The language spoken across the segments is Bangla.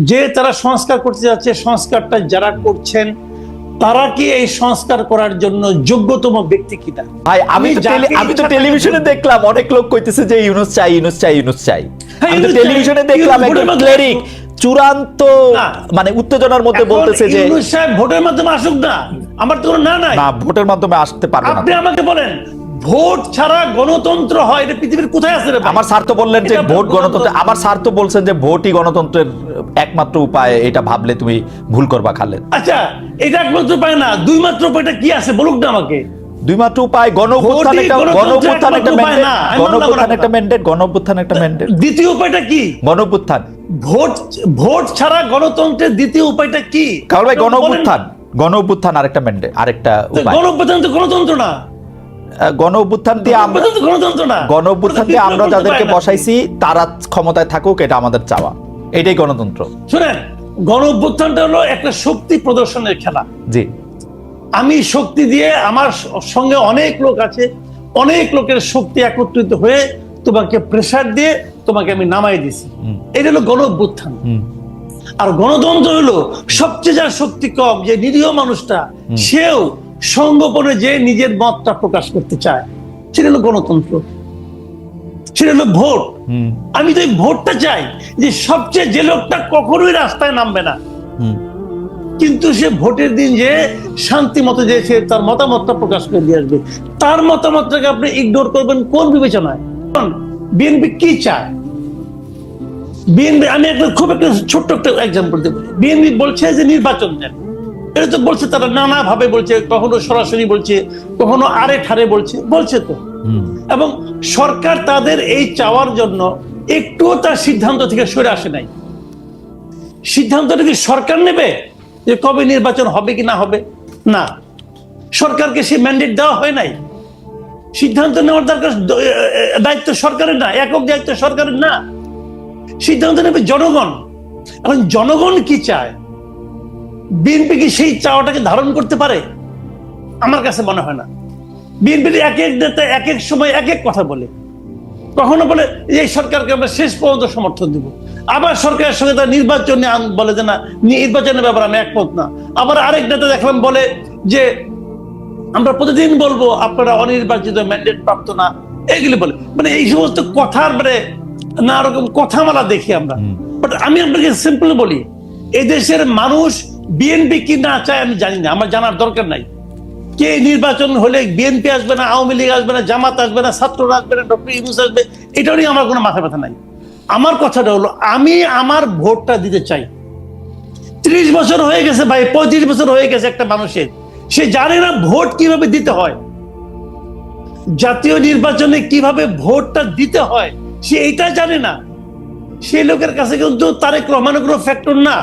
যে তারা সংস্কার করতে যাচ্ছে সংস্কারটা যারা করছেন তারা কি এই সংস্কার করার জন্য যোগ্যতম ব্যক্তি কিনা ভাই আমি আমি তো টেলিভিশনে দেখলাম অনেক লোক কইতেছে যে ইউনুস চাই ইউনুস চাই ইউনুস চাই। হ্যাঁ, আমি তো টেলিভিশনে দেখলাম একজন ক্লেরিক চূড়ান্ত মানে উত্তেজনার মধ্যে বলতেছে যে ইউনূস সাহেব ভোটের মাধ্যমে আসুক না। আমার তো কোনো না নাই। না ভোটের মাধ্যমে আসতে পারবে না। আপনি আমাকে বলেন ভোট ছাড়া গণতন্ত্র হয় এটা পৃথিবীর কোথায় আছে আমার স্যার তো বললেন যে ভোট গণতন্ত্র আমার স্যার তো বলছেন যে ভোটই গণতন্ত্রের একমাত্র উপায় এটা ভাবলে তুমি ভুল করবা খালেদ। আচ্ছা এটা একমাত্র পায় না দুই মাত্র উপায়টা কি আছে বলুক না আমাকে? দুই মাত্র উপায় একটা গণ একটা। একটা ম্যান্ডেট একটা ম্যান্ডেট দ্বিতীয় উপায়টা কি? গণ ভোট ভোট ছাড়া গণতন্ত্রের দ্বিতীয় উপায়টা কি? কারণ ভাই গণ বলেন। গণ অভ্যুত্থান আরেকটা ম্যান্ডেট আরেকটা উপায়। তো গণতন্ত্র না। গণ অভ্যুত্থান দিয়ে আমরা গণ অভ্যুত্থান দিয়ে আমরা যাদেরকে বসাইছি তারা ক্ষমতায় থাকুক এটা আমাদের চাওয়া। এটাই গণতন্ত্র। শুনেন গণ অভ্যুত্থানটা হলো একটা শক্তি প্রদর্শনের খেলা। জি। আমি শক্তি দিয়ে আমার সঙ্গে অনেক লোক আছে অনেক লোকের শক্তি একত্রিত হয়ে তোমাকে প্রেসার দিয়ে তোমাকে আমি নামাই দিছি। এটা হলো গণ অভ্যুত্থান আর গণতন্ত্র হলো সবচেয়ে যার শক্তি কম যে নিরীহ মানুষটা সেও সঙ্গোপনে যে নিজের মতটা প্রকাশ করতে চায় সেটা হলো গণতন্ত্র। সেটা হলো ভোট। আমি তো এই ভোটটা চাই যে সবচেয়ে যে লোকটা কখনোই রাস্তায় নামবে না। কিন্তু সে ভোটের দিন যে শান্তি মতো যে সে তার মতামতটা প্রকাশ করে দিয়ে আসবে তার মতামতটাকে আপনি ইগনোর করবেন কোন বিবেচনায়? বিএনপি কি চায়? বিএনপি আমি একটা খুব একটা ছোট্ট একটা এক্সাম্পল দেবো। বিএনপি বলছে যে নির্বাচন দেন এটা তো বলছে তারা নানা ভাবে বলছে কখনো সরাসরি বলছে কখনো আরে ঠারে বলছে বলছে তো। এবং সরকার তাদের এই চাওয়ার জন্য একটুও তার সিদ্ধান্ত থেকে সরে আসে নাই। সিদ্ধান্তটা কি সরকার নেবে যে কবে নির্বাচন হবে কি না হবে? না। সরকারকে সে ম্যান্ডেট দেওয়া হয় নাই। সিদ্ধান্ত নেওয়ার দরকার দায়িত্ব সরকারের না একক দায়িত্ব সরকারের না। সিদ্ধান্ত নেবে জনগণ। এখন জনগণ কি চায়? বিএনপি কি সেই চাওয়াটাকে ধারণ করতে পারে? আমার কাছে মনে হয় না। বিএনপির এক এক নেতা এক এক সময় এক এক কথা বলে কখনো বলে এই সরকারকে আমরা শেষ পর্যন্ত সমর্থন দিব। আবার সরকারের সঙ্গে তার নির্বাচনে বলে যে না নির্বাচনের ব্যাপারে আমি একমত না। আবার আরেক নেতা দেখলাম বলে যে আমরা প্রতিদিন বলব আপনারা অনির্বাচিত ম্যান্ডেট প্রাপ্ত না। এইগুলি বলে। মানে এই সমস্ত কথার মানে না রকম কথামালা দেখি আমরা। বাট আমি আপনাকে সিম্পল বলি এই দেশের মানুষ বিএনপি কি না চায় আমি জানি না, আমার জানার দরকার নাই। কে নির্বাচন হলে বিএনপি আসবে না, আওয়ামী লীগ আসবে না, জামাত আসবে না, ছাত্ররা আসবে না, ডক্টর ইউনুস আসবে, এটা নিয়ে আমার কোনো মাথা ব্যথা নাই। আমার কথাটা হলো, আমি আমার ভোটটা দিতে চাই। ত্রিশ বছর হয়ে গেছে ভাই, পঁয়ত্রিশ বছর হয়ে গেছে একটা মানুষের। সে জানে না ভোট কীভাবে দিতে হয়। জাতীয় নির্বাচনে কীভাবে ভোটটা দিতে হয়, সে এটা জানে না। সেই লোকের কাছে কিন্তু তারেক রহমানের কোনো ফ্যাক্টর না।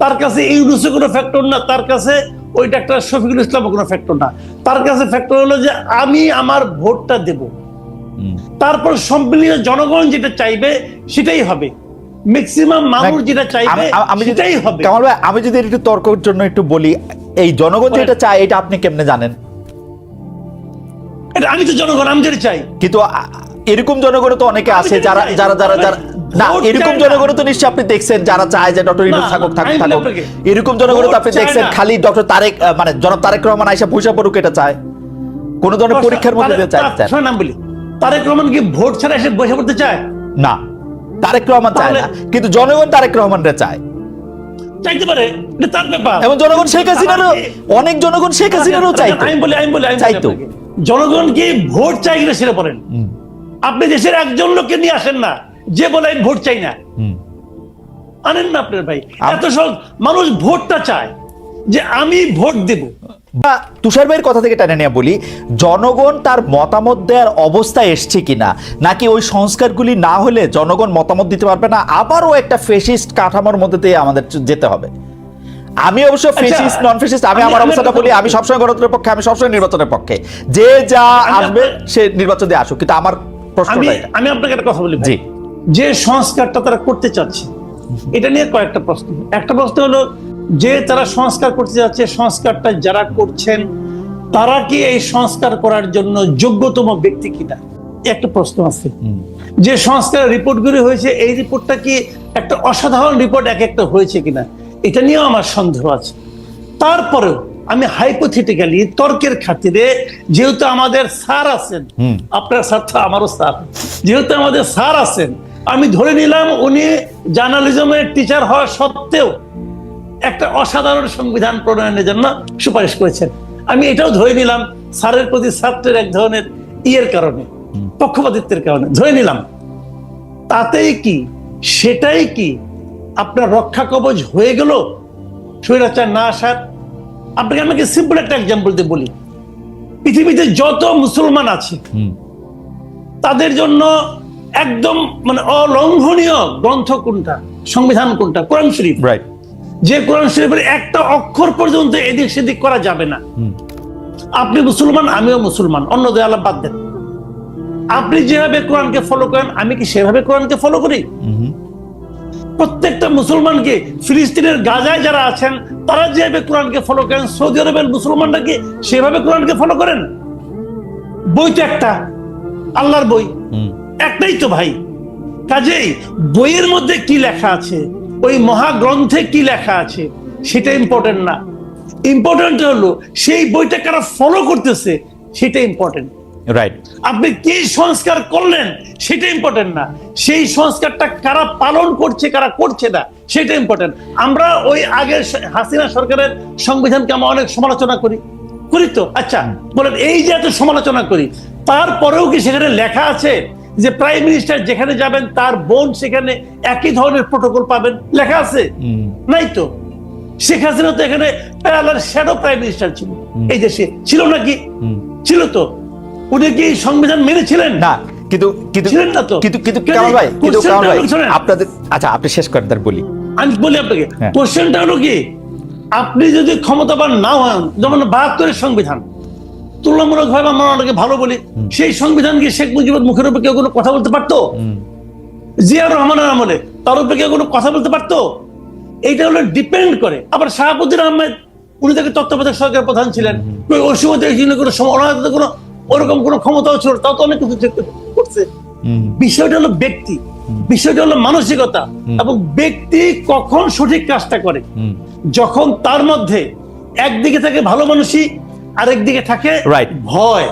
তার কাছে ইউনুসের কোনো ফ্যাক্টর না তার কাছে ওই ডাক্তার শফিকুল ইসলামের কোনো ফ্যাক্টর না। তার কাছে ফ্যাক্টর হলো যে আমি আমার ভোটটা দেব। তারপর সম্মিলিত জনগণ যেটা চাইবে সেটাই হবে। ম্যাক্সিমাম মানুষ যেটা চাইবে আমি- সেটাই হবে। কামাল ভাই আমি যদি একটু তর্কের জন্য একটু বলি এই জনগণ যেটা চায় এটা আপনি কেমনে জানেন? এটা আমি তো জনগণ আমি যেটা চাই। কিন্তু এরকম জনগণ তো অনেকে আছে যারা যারা যারা যারা না এরকম জনগণ তো নিশ্চয়ই আপনি দেখছেন যারা চায় যে ডক্টর ইউনুস না, থাকুক থাকুক থাকুক। এরকম জনগণ তো আপনি দেখছেন খালি ডক্টর তারেক মানে জনাব তারেক রহমান আইসা ভূষা পড়ুক এটা চায়। কোন ধরনের পরীক্ষার মধ্যে দিয়ে চায় চায় না। শোনেন আমি বলি তারেক রহমান কি ভোট ছাড়া এসে বসে পড়তে চায়? না তারেক রহমান চায় না। কিন্তু জনগণ তারেক রহমানরে চায়। চাইতে পারে এটা তার ব্যাপার। এবং জনগণ শেখ হাসিনারও অনেক জনগণ শেখ হাসিনারও চাইতো। আমি বলি আমি বলি আমি চাইতো। জনগণ কি ভোট চাই কিনা সেটা বলেন আপনি দেশের একজন লোককে নিয়ে আসেন না। যে বলে আমি ভোট চাই না। আনেন না আপনার ভাই। এত সহজ। মানুষ ভোটটা চায় যে আমি ভোট দেব। বা তুষার ভাইয়ের কথা থেকে টেনে নিয়ে বলি জনগণ তার মতামত দেওয়ার অবস্থায় এসছে কিনা? নাকি ওই সংস্কারগুলি না হলে জনগণ মতামত দিতে পারবে না? আবারও একটা ফেসিস্ট কাঠামোর মধ্যে দিয়ে আমাদের যেতে হবে। আমি অবশ্য ফেসিস্ট নন ফেসিস্ট আমি আমি- আমার আমি অবস্থাটা বলি আমি সবসময় গণতন্ত্রের পক্ষে আমি সবসময় নির্বাচনের পক্ষে। যে যা আসবে সে নির্বাচন দিয়ে আসুক কিন্তু আমার প্রশ্ন আমি আপনাকে একটা কথা বলি। জি। যে সংস্কারটা তারা করতে চাচ্ছে এটা নিয়ে কয়েকটা প্রশ্ন। একটা প্রশ্ন হলো যে তারা সংস্কার করতে যাচ্ছে সংস্কারটা যারা করছেন তারা কি এই সংস্কার করার জন্য যোগ্যতম ব্যক্তি কিনা? একটা প্রশ্ন আছে। যে সংস্কার রিপোর্টগুলি হয়েছে এই রিপোর্টটা কি একটা অসাধারণ রিপোর্ট এক একটা হয়েছে কিনা? এটা নিয়েও আমার সন্দেহ আছে। তারপরেও আমি হাইপোথেটিক্যালি তর্কের খাতিরে যেহেতু আমাদের স্যার আছেন আপনার স্যার তো আমারও স্যার। যেহেতু আমাদের স্যার আছেন আমি ধরে নিলাম উনি জার্নালিজমের টিচার হওয়া সত্ত্বেও একটা অসাধারণ সংবিধান প্রণয়নের জন্য সুপারিশ করেছেন। আমি এটাও ধরে নিলাম স্যারের প্রতি ছাত্রের এক ধরনের ইয়ের কারণে পক্ষপাতিত্বের কারণে ধরে নিলাম। তাতেই কি সেটাই কি আপনার রক্ষা কবচ হয়ে গেল? স্বৈরাচার না আসার? আপনাকে আমাকে সিম্পল একটা এক্সাম্পল দিয়ে বলি। পৃথিবীতে যত মুসলমান আছে তাদের জন্য একদম মানে অলঙ্ঘনীয় গ্রন্থ কোনটা? সংবিধান কোনটা? কোরআন শরীফ। রাইট যে কোরআন শরীফের একটা অক্ষর পর্যন্ত এদিক সেদিক করা যাবে না। আপনি মুসলমান আমিও মুসলমান অন্য দেয়ালা বাদ দেন। আপনি যেভাবে কোরআনকে ফলো করেন আমি কি সেভাবে কোরআনকে ফলো করি? প্রত্যেকটা মুসলমানকে ফিলিস্তিনের গাজায় যারা আছেন তারা যেভাবে কোরআনকে ফলো করেন সৌদি আরবের মুসলমানরা কি সেভাবে কোরআনকে ফলো করেন? বই তো একটা আল্লাহর বই। একটাই তো ভাই। কাজেই বইয়ের মধ্যে কি লেখা আছে ওই মহাগ্রন্থে কি লেখা আছে সেটা ইম্পর্টেন্ট না। ইম্পর্টেন্ট হলো সেই বইটা কারা ফলো করতেছে সেটা ইম্পর্টেন্ট রাইট আপনি কি সংস্কার করলেন সেটা ইম্পর্টেন্ট না। সেই সংস্কারটা কারা পালন করছে কারা করছে না সেটা ইম্পর্টেন্ট আমরা ওই আগের হাসিনা সরকারের সংবিধানকে আমরা অনেক সমালোচনা করি। করি তো? আচ্ছা বলেন এই যে এত সমালোচনা করি তারপরেও কি সেখানে লেখা আছে যে প্রাইম মিনিস্টার যেখানে যাবেন তার বোন সেখানে একই ধরনের প্রোটোকল পাবেন। লেখা আছে? নাই তো? শেখ হাসিনা তো এখানে প্যারালার শ্যাডো প্রাইম মিনিস্টার ছিল। এই দেশে ছিল নাকি? ছিল তো? উনি কি সংবিধান মেনেছিলেন না কিন্তু কিন্তু ছিলেন না তো। কিন্তু কিন্তু কামাল ভাই কিন্তু কামাল ভাই আপনাদের আচ্ছা আপনি শেষ করেন তার বলি। আমি বলি আপনাকে হ্যাঁ। কোশ্চেনটা হলো কি? আপনি যদি ক্ষমতাবান না হন যেমন বাহাত্তরের সংবিধান তুলনামূলক ভাবে আমরা অনেকে ভালো বলি। সেই সংবিধান কি শেখ মুজিবুর মুখের উপর কেউ কোনো কথা বলতে পারতো? জিয়াউর রহমানের আমলে তার উপরে কেউ কোনো কথা বলতে পারতো? এইটা হলো ডিপেন্ড করে। আবার শাহাবুদ্দিন আহমেদ উনি তাকে তত্ত্বাবধায়ক সরকার প্রধান ছিলেন। ওই সময় কোনো ওনার কোনো ওরকম কোনো ক্ষমতাও ছিল তাও তো অনেক কিছু করছে। বিষয়টা হলো ব্যক্তি। বিষয়টা হলো মানসিকতা। এবং ব্যক্তি কখন সঠিক কাজটা করে? যখন তার মধ্যে একদিকে থাকে ভালো মানুষই আরেকদিকে থাকে রাইট ভয়।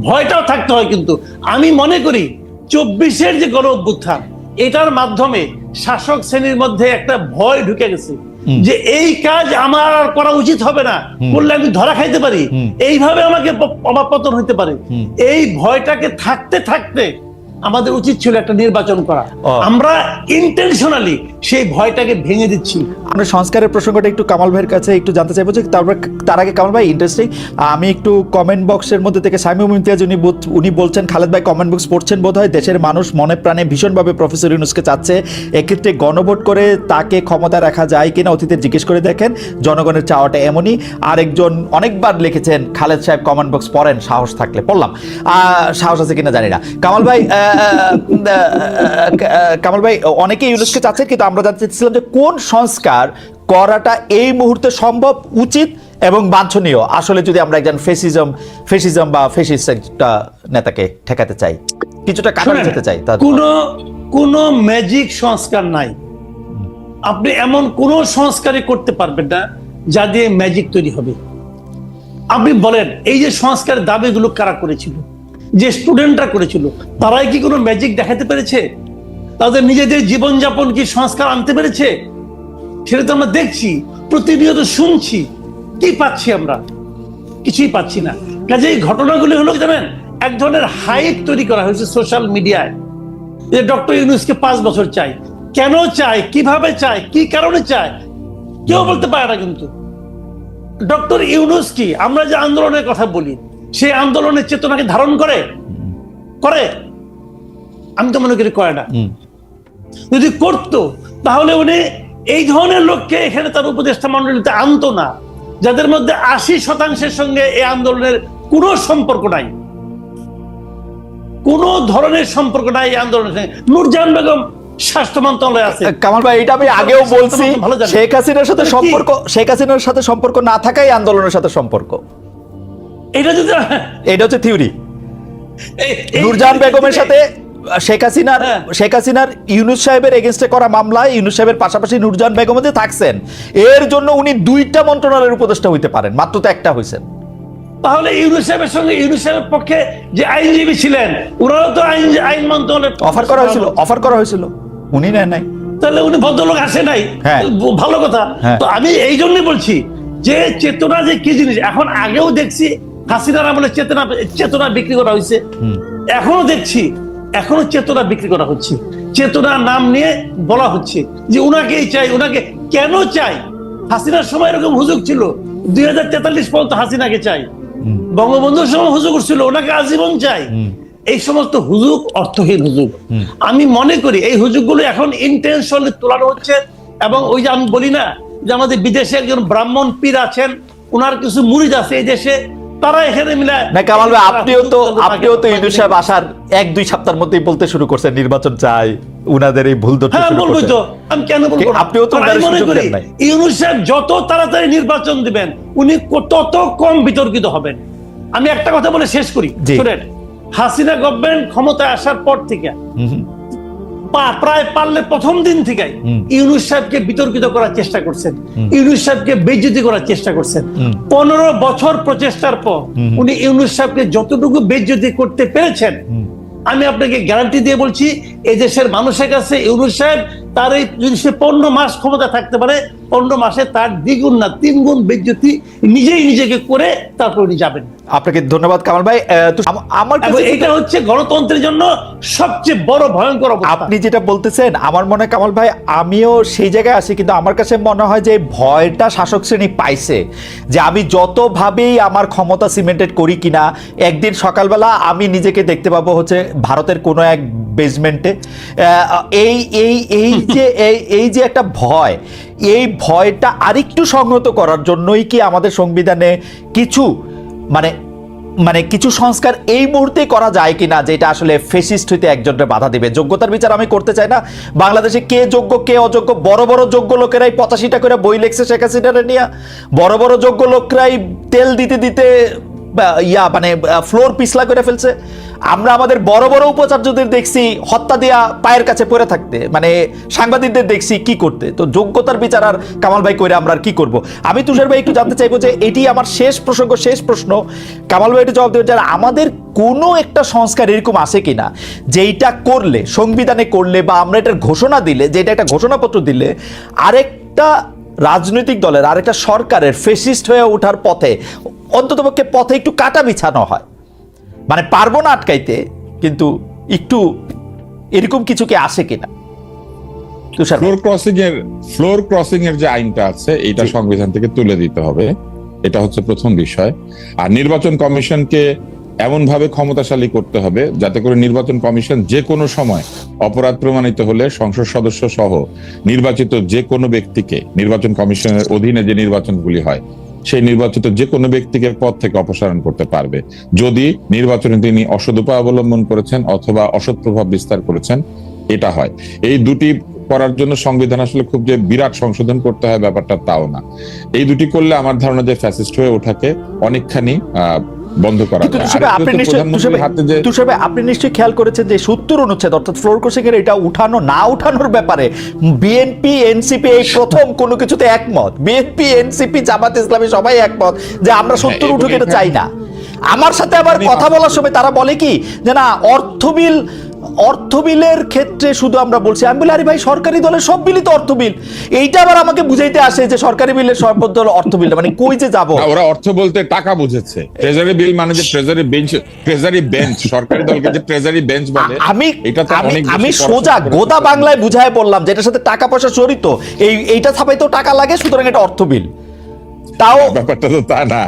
ভয়টাও থাকতে হয় কিন্তু। আমি মনে করি চব্বিশের যে গণ অভ্যুত্থান এটার মাধ্যমে শাসক শ্রেণির মধ্যে একটা ভয় ঢুকে গেছে। যে এই কাজ আমার আর করা উচিত হবে না। করলে আমি ধরা খাইতে পারি। এইভাবে আমাকে অবাপতন হইতে পারে। এই ভয়টাকে থাকতে থাকতে আমাদের উচিত ছিল একটা নির্বাচন করা। আমরা ইন্টেনশনালি সেই ভয়টাকে ভেঙে দিচ্ছি। আমরা সংস্কারের প্রসঙ্গটা একটু কামাল ভাইয়ের কাছে একটু জানতে চাইব যে তারপর তার আগে কামাল ভাই ইন্টারেস্টিং আমি একটু কমেন্ট বক্সের মধ্যে থেকে সাইমুম ইমতিয়াজ উনি উনি বলছেন খালেদ ভাই কমেন্ট বক্স পড়ছেন বোধ হয় দেশের মানুষ মনে প্রাণে ভীষণভাবে প্রফেসর ইউনুসকে চাচ্ছে। এক্ষেত্রে গণভোট করে তাকে ক্ষমতা রাখা যায় কিনা অতীতে জিজ্ঞেস করে দেখেন। জনগণের চাওয়াটা এমনই। আরেকজন অনেকবার লিখেছেন খালেদ সাহেব কমেন্ট বক্স পড়েন সাহস থাকলে পড়লাম। আহ, সাহস আছে কিনা জানি না। কামাল ভাই কামাল ভাই অনেকে ইউনুসকে চাচ্ছেন কিন্তু আমরা জানতে চাচ্ছিলাম যে কোন সংস্কার করাটা এই মুহূর্তে সম্ভব উচিত এবং বাঞ্ছনীয়? আসলে যদি আমরা একজন ফেসিজম ফেসিজম বা ফেসিস্ট একটা নেতাকে ঠেকাতে চাই কিছুটা কাটাতে যেতে চাই তা- কোনো কোনো ম্যাজিক সংস্কার নাই। আপনি এমন কোন সংস্কারই করতে পারবেন না যা দিয়ে ম্যাজিক তৈরি হবে। আপনি বলেন এই যে সংস্কারের দাবিগুলো কারা করেছিল? যে স্টুডেন্টরা করেছিল, তারাই কি কোনো ম্যাজিক দেখাতে পেরেছে? তাদের নিজেদের জীবনযাপন কি সংস্কার আনতে পেরেছে? সেটা তো আমরা দেখছি, প্রতিনিয়ত শুনছি। কি পাচ্ছি আমরা? কিছুই পাচ্ছি না। কাজে এই ঘটনাগুলি হলো জানেন? এক ধরনের হাইপ তৈরি করা হয়েছে সোশ্যাল মিডিয়ায় যে ডক্টর ইউনুসকে পাঁচ বছর চাই। কেন চায়? কীভাবে চায়? কি কারণে চায়? কেউ বলতে পারে না কিন্তু। ডক্টর ইউনুস কি? আমরা যে আন্দোলনের কথা বলি সেই আন্দোলনের চেতনাকে ধারণ করে? করে? আমি তো মনে করি করে না। যদি করতো তাহলে উনি এই ধরনের লোককে এখানে তার উপদেষ্টা মন্ডলীতে আনতো না যাদের মধ্যে আশি শতাংশের সঙ্গে এই আন্দোলনের কোনো সম্পর্ক নাই। কোন ধরনের সম্পর্ক নাই এই আন্দোলনের সঙ্গে। নূরজাহান বেগম স্বাস্থ্য মন্ত্রণালয়ে আছে। কামাল ভাই এটা আমি আগেও বলছি। শেখ হাসিনার সাথে সম্পর্ক শেখ হাসিনার সাথে সম্পর্ক না থাকাই আন্দোলনের সাথে সম্পর্ক। এটা যদি এটা হচ্ছে থিওরি। বেগমের সাথে শেখ হাসিনার হ্যাঁ। শেখ হাসিনার ইউনুস সাহেবের এগেনস্টে করা মামলায় ইউনুস সাহেবের পাশাপাশি নূরজাহান বেগম যে থাকছেন এর জন্য উনি দুইটা মন্ত্রণালয়ের উপদেষ্টা হইতে পারেন মাত্র তো একটা হয়েছেন তাহলে ইউনুস সাহেবের সঙ্গে ইউনুস সাহেবের পক্ষে যে আইনজীবী ছিলেন ওনারাও তো আইন আইন মন্ত্রণালয়ের অফার করা হয়েছিল অফার করা হয়েছিল। উনি নেন নাই। তাহলে উনি ভদ্রলোক আসে নাই। হ্যাঁ। ভালো কথা। হ্যাঁ। তো আমি এই জন্যই বলছি যে চেতনা যে কি জিনিস এখন আগেও দেখছি হাসিনার আমলে চেতনা চেতনা বিক্রি করা হয়েছে এখনও দেখছি এখনও চেতনা বিক্রি করা হচ্ছে। চেতনা নাম নিয়ে বলা হচ্ছে যে উনাকেই চাই উনাকে কেন চাই? হাসিনার সময় এরকম হুজুগ ছিল দুই হাজার তেতাল্লিশ পর্যন্ত হাসিনাকে চাই। বঙ্গবন্ধুর সময় হুজুগ ছিল ওনাকে আজীবন চাই। এই সমস্ত হুজুগ অর্থহীন হুজুগ। আমি মনে করি এই হুজুগগুলো এখন ইন্টেনশনালি তোলানো হচ্ছে এবং ওই যে আমি বলি না যে আমাদের বিদেশে একজন ব্রাহ্মণ পীর আছেন ওনার কিছু মুরিদ আছে এই দেশে তারা এখানে মিলে না কামাল ভাই আপনিও তো আপনিও তো ইউনুস সাহেব আসার এক দুই সপ্তাহের মধ্যেই বলতে শুরু করছেন নির্বাচন চাই উনাদের এই ভুল ধরতে হ্যাঁ শুরু করছেন। তো আমি কেন বলব আপনিও তো মনে করি ইউনুস সাহেব যত তাড়াতাড়ি নির্বাচন দিবেন উনি তত কম বিতর্কিত হবেন। আমি একটা কথা বলে শেষ করি শুনেন হাসিনা গভর্নমেন্ট ক্ষমতায় আসার পর থেকে। পা- প্রায় পারলে প্রথম দিন থেকে ইউনুস সাহেবকে বিতর্কিত করার চেষ্টা করছেন। ইউনুস সাহেবকে বেজ্জতি করার চেষ্টা করছেন। পনেরো বছর প্রচেষ্টার পর উনি ইউনুস সাহেবকে যতটুকু বেজ্জতি করতে পেরেছেন আমি আপনাকে গ্যারান্টি দিয়ে বলছি এদেশের দেশের মানুষের কাছে ইউনুস সাহেব তার এই যদি সে পনেরো মাস ক্ষমতা থাকতে পারে পনেরো মাসে তার দ্বিগুণ না তিন গুণ বেজ্জতি নিজেই নিজেকে করে তারপর উনি যাবেন। আপনাকে ধন্যবাদ কামাল ভাই। আমার এটা হচ্ছে গণতন্ত্রের জন্য সবচেয়ে বড় ভয়ঙ্কর আপনি যেটা বলতেছেন আমার মনে হয় কামাল ভাই আমিও সেই জায়গায় আছি কিন্তু আমার কাছে মনে হয় যে ভয়টা শাসক শ্রেণি পাইছে যে আমি যতভাবেই আমার ক্ষমতা সিমেন্টেড করি কিনা একদিন সকালবেলা আমি নিজেকে দেখতে পাবো হচ্ছে ভারতের কোনো এক বেসমেন্টে এই এই এই যে এই যে একটা ভয় এই ভয়টা আরেকটু সংহত করার জন্যই কি আমাদের সংবিধানে কিছু মানে মানে কিছু সংস্কার এই মুহূর্তে করা যায় কিনা যেটা আসলে ফেসিস্ট হইতে একজনের বাধা দিবে? যোগ্যতার বিচার আমি করতে চাই না। বাংলাদেশে কে যোগ্য, কে অযোগ্য? বড় বড় যোগ্য লোকেরাই পঁচাশিটা করে বই লেখছে শেখ হাসিনারে নিয়ে। বড় বড় যোগ্য লোকরাই তেল দিতে দিতে ইয়া মানে ফ্লোর পিছলা করে ফেলছে। আমরা আমাদের বড় বড় উপাচার্যদের দেখছি হত্যা দেয়া পায়ের কাছে পড়ে থাকতে। মানে সাংবাদিকদের দেখছি কি করতে। তো যোগ্যতার বিচার আর কামাল ভাই কইরে আমরা আর কি করব। আমি তুষার ভাই একটু জানতে চাইব যে এটি আমার শেষ প্রসঙ্গ, শেষ প্রশ্ন। কামাল ভাই একটু জবাব দেবেন যে আমাদের কোনো একটা সংস্কার এরকম আছে কিনা? যেইটা করলে, সংবিধানে করলে বা আমরা এটার ঘোষণা দিলে যে এটা একটা ঘোষণাপত্র দিলে, আরেকটা রাজনৈতিক দলের আরেকটা সরকারের ফেসিস্ট হয়ে ওঠার পথে অন্ততপক্ষে পথে একটু কাটা বিছানো হয়। মানে পারব না আটকাইতে কিন্তু একটু এরকম কিছু কি আসে কিনা। ফ্লোর ক্রসিং এর ফ্লোর ক্রসিং এর যে আইনটা আছে এটা সংবিধান থেকে তুলে দিতে হবে। এটা হচ্ছে প্রথম বিষয়। আর নির্বাচন কমিশনকে এমন ভাবে ক্ষমতাশালী করতে হবে যাতে করে নির্বাচন কমিশন যে কোনো সময় অপরাধ প্রমাণিত হলে সংসদ সদস্য সহ নির্বাচিত যে কোনো ব্যক্তিকে নির্বাচন কমিশনের অধীনে যে নির্বাচনগুলি হয়, সেই নির্বাচিত যে কোনো ব্যক্তিকে পদ থেকে অপসারণ করতে পারবে। যদি নির্বাচনে তিনি অসৎ উপায় অবলম্বন করেছেন অথবা অসৎ প্রভাব বিস্তার করেছেন, এটা হয়। এই দুটি করার জন্য সংবিধান আসলে খুব যে বিরাট সংশোধন করতে হয় ব্যাপারটা তাও না। এই দুটি করলে আমার ধারণা যে ফ্যাসিস্ট হয়ে ওঠাকে অনেকখানি বন্ধ করা আপনি নিশ্চয়ই আপনি খেয়াল করেছেন যে সত্তর অনুচ্ছেদ অর্থাৎ ফ্লোর ক্রসিং এর এটা উঠানো না উঠানোর ব্যাপারে বিএনপি এনসিপি এই প্রথম কোনো কিছুতে একমত। বিএনপি এনসিপি জামাত ইসলামী সবাই একমত যে আমরা সত্তর উঠুক এটা চাই না। আমার সাথে আবার কথা বলার সময় তারা বলে কি যে না অর্থ বিল অর্থ বিলের ক্ষেত্রে শুধু আমরা বলছি আমি বলি আরে ভাই সরকারি দলের সব বিলই তো অর্থ বিল এইটা আবার আমাকে বুঝাইতে আসে যে সরকারি বিলের সর্বত হলো অর্থ বিল মানে কই যে যাব? ওরা অর্থ বলতে টাকা বুঝেছে। ট্রেজারি বিল মানে যে ট্রেজারি বেঞ্চ ট্রেজারি বেঞ্চ সরকারি দলকে যে ট্রেজারি বেঞ্চ বলে আমি এটা তো আমি অনেক আমি সোজা গোদা বাংলায় বুঝায় বললাম যেটার সাথে টাকা পয়সা জড়িত। এই এইটা ছাপাইতেও টাকা লাগে সুতরাং এটা অর্থ বিল তাও ব্যাপারটা তো তা না।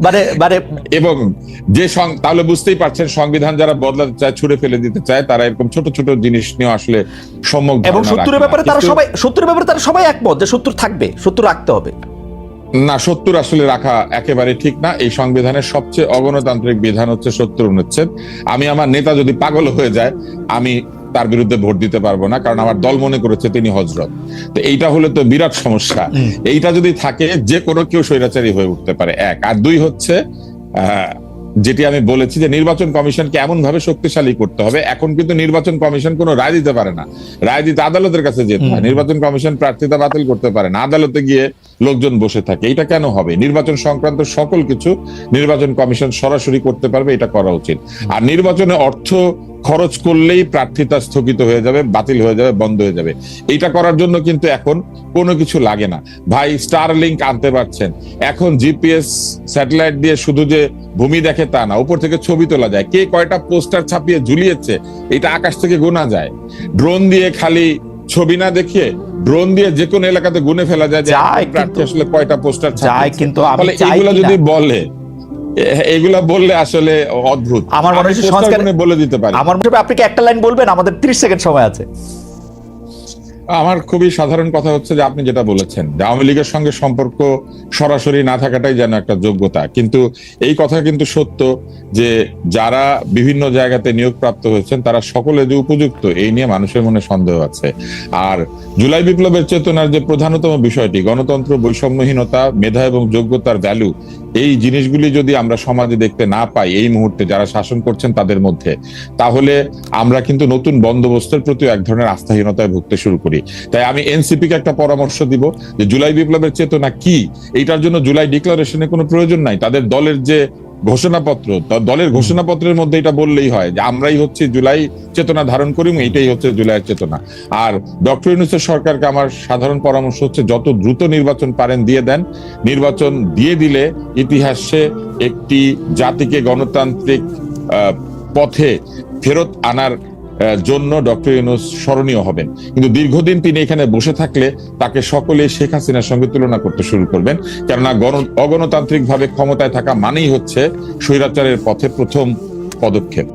মানে মানে এবং যে সং- তাহলে বুঝতেই পারছেন সংবিধান যারা বদলাতে চায় ছুড়ে ফেলে দিতে চায় তারা এরকম ছোট ছোট জিনিস নিয়ে আসলে সম্যক এবং সত্তরের ব্যাপারে তারা সবাই সত্তরের ব্যাপারে তারা সবাই একমত যে সত্তর থাকবে সত্তর রাখতে হবে। না সত্তর আসলে রাখা একেবারে ঠিক না। এই সংবিধানের সবচেয়ে অগণতান্ত্রিক বিধান হচ্ছে সত্তর অনুচ্ছেদ। আমি আমার নেতা যদি পাগল হয়ে যায় আমি তার বিরুদ্ধে ভোট দিতে পারব না কারণ আমার দল মনে করেছে তিনি হজরত। তো এইটা হলে তো বিরাট সমস্যা। এইটা যদি থাকে যে কোনো কেউ স্বৈরাচারী হয়ে উঠতে পারে। এক। আর দুই হচ্ছে আহ, যেটি আমি বলেছি যে নির্বাচন কমিশনকে এমন ভাবে শক্তিশালী করতে হবে এখন কিন্তু নির্বাচন কমিশন কোনো রায় দিতে পারে না। রায় দিতে আদালতের কাছে যেতে হয়। নির্বাচন কমিশন প্রার্থিতা বাতিল করতে পারে না। আদালতে গিয়ে লোকজন বসে থাকে। এটা কেন হবে? নির্বাচন সংক্রান্ত সকল কিছু নির্বাচন কমিশন সরাসরি করতে পারবে, এটা করা উচিত। আর নির্বাচনে অর্থ খরচ করলেই প্রার্থিতা স্থগিত হয়ে যাবে, বাতিল হয়ে যাবে, বন্ধ হয়ে যাবে। এটা করার জন্য কিন্তু এখন কোনো কিছু লাগে না। ভাই স্টার লিঙ্ক আনতে পারছেন। এখন জিপিএস স্যাটেলাইট দিয়ে শুধু যে ভূমি দেখে তা না, উপর থেকে ছবি তোলা যায়। কে কয়টা পোস্টার ছাপিয়ে ঝুলিয়েছে, এটা আকাশ থেকে গোনা যায়। ড্রোন দিয়ে খালি ছবি না দেখিয়ে ড্রোন দিয়ে যে কোনো এলাকাতে গুনে ফেলা যায় যে যায় প্রার্থী আসলে কয়টা পোস্টার যায় কিন্তু আমি এগুলো যদি বলে এগুলা বললে আসলে অদ্ভুত। আমার মনে হয় সংস্কার- বলে দিতে পারি। আমার মনে হয় আপনি কি একটা লাইন বলবেন? আমাদের ত্রিশ সেকেন্ড সময় আছে। আমার খুবই সাধারণ কথা হচ্ছে যে আপনি যেটা বলেছেন, যে আওয়ামী লীগের সঙ্গে সম্পর্ক সরাসরি না থাকাটাই যেন একটা যোগ্যতা। কিন্তু এই কথা কিন্তু সত্য যে যারা বিভিন্ন জায়গাতে নিয়োগপ্রাপ্ত হয়েছেন, তারা সকলে যে উপযুক্ত, এই নিয়ে মানুষের মনে সন্দেহ আছে। আর জুলাই বিপ্লবের চেতনার যে প্রধানতম বিষয়টি, গণতন্ত্র বৈষম্যহীনতা, মেধা এবং যোগ্যতার ভ্যালু এই জিনিসগুলি যদি আমরা সমাজে দেখতে না পাই, এই মুহূর্তে যারা শাসন করছেন তাদের মধ্যে, তাহলে আমরা কিন্তু নতুন বন্দোবস্তের প্রতি এক ধরনের আস্থাহীনতায় ভুগতে শুরু করি। তাই আমি এনসিপি কে একটা পরামর্শ দিব যে, জুলাই বিপ্লবের চেতনা কি? এইটার জন্য জুলাই ডিক্লারেশনে কোনো প্রয়োজন নাই। তাদের দলের যে ঘোষণাপত্র দলের ঘোষণাপত্রের মধ্যে এটা বললেই হয় যে আমরাই হচ্ছে জুলাই চেতনা ধারণ করি এটাই হচ্ছে জুলাইয়ের চেতনা। আর ডক্টর ইউনুসের সরকারকে আমার সাধারণ পরামর্শ হচ্ছে যত দ্রুত নির্বাচন পারেন দিয়ে দেন। নির্বাচন দিয়ে দিলে ইতিহাসে একটি জাতিকে গণতান্ত্রিক পথে ফেরত আনার জন্য ডক্টর ইউনুস স্মরণীয় হবেন। কিন্তু দীর্ঘদিন তিনি এখানে বসে থাকলে তাকে সকলে শেখ হাসিনার সঙ্গে তুলনা করতে শুরু করবেন। কেননা গণ অগণতান্ত্রিক ভাবে ক্ষমতায় থাকা মানেই হচ্ছে স্বৈরাচারের পথে প্রথম পদক্ষেপ।